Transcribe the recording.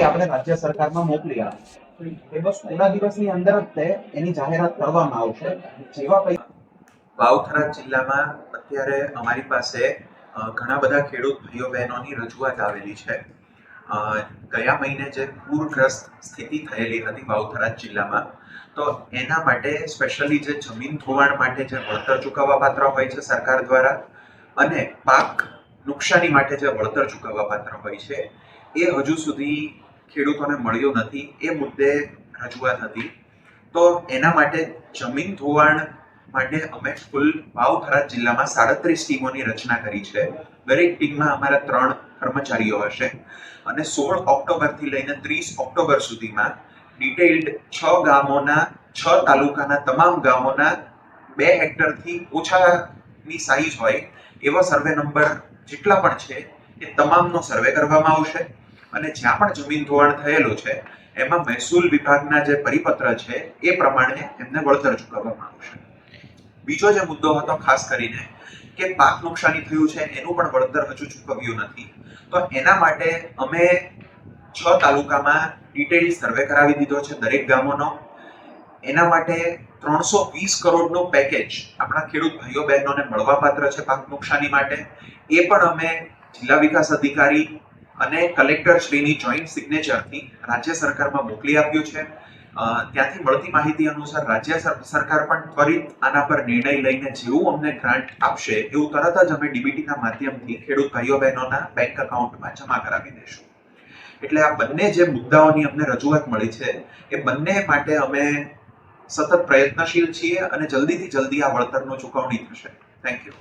આપણે રાજ્ય સરકારમાં મોકલી આપી. એ બસ થોડા દિવસની અંદર જ તે એની જાહેરાત કરવામાં આવશે. જેવા પૈસા વાવથરા જિલ્લામાં અત્યારે અમારી પાસે ઘણા બધા ખેડૂત ભાઈઓ બહેનોની રજૂઆત આવેલી છે. ગયા મહિને જે પૂરગ્રસ્ત સ્થિતિ થયેલી હતી વાવથરા જિલ્લામાં, તો એના માટે સ્પેશિયલી જે જમીન ધોવાણ માટે જે વળતર ચૂકવવા પાત્ર હોય છે સરકાર દ્વારા અને પાક નુકસાની માટે જે વળતર ચૂકવવા પાત્ર હોય છે, એ હજુ સુધી ખેડૂતોને મળ્યું નથી. એ મુદ્દે રજૂઆત હતી. તો એના માટે જમીન ધોવાણ માટે અમે કુલ વાવથરા જિલ્લામાં સાડત્રીસ ટીમોની રચના કરી છે. દરેક ટીમમાં અમારા ત્રણ કર્મચારીઓ હશે. અને સોળ ઓક્ટોબરથી લઈને ત્રીસ ઓક્ટોબર સુધીમાં ડિટેઇલ્ડ છ ગામોના, છ તાલુકાના તમામ ગામોના બે હેક્ટરથી ઓછાની સાઈઝ હોય એવા સર્વે નંબર જેટલા પણ છે એ તમામનો સર્વે કરવામાં આવશે. અને જ્યાં પણ જમીન ધોવાણ થયેલું છે, એમાં મહેસૂલ વિભાગના જે પરિપત્ર છે એ પ્રમાણે એમને વળતર ચૂકવવામાં આવશે. બીજો જે મુદ્દો હતો ખાસ કરીને કે પાક નુકસાની થયું છે, એનું પણ વળતર હજુ ચૂકવ્યું નથી. તો એના માટે અમે છ તાલુકામાં ડિટેલ સર્વે કરાવી દીધો છે દરેક ગામોનો. એના માટે ત્રણસો વીસ કરોડનો પેકેજ આપણા ખેડૂત ભાઈઓ બહેનોને મળવાપાત્ર છે પાક નુકસાની માટે. એ પણ અમે જિલ્લા વિકાસ અધિકારી અને કલેક્ટર શ્રીની જોઈન્ટ સિગ્નેચરથી રાજ્ય સરકારમાં મોકલી આપ્યું છે. ત્યાંથી મળતી માહિતી અનુસાર રાજ્ય સર- સરકાર પણ ત્વરિત આના પર નિર્ણય લઈને જેવું અમને ગ્રાન્ટ આપશે, એવું તરત જ અમે ડીબીટીના માધ્યમથી ખેડૂત ભાઈઓ બહેનોના બેંક એકાઉન્ટમાં જમા કરાવી દઈશું. એટલે આ બંને જે મુદ્દાઓની અમને રજૂઆત મળી છે, એ બંને માટે અમે સતત પ્રયત્નશીલ છીએ અને જલ્દીથી જલ્દી આ વળતરનો ચૂકવણી થશે. Thank you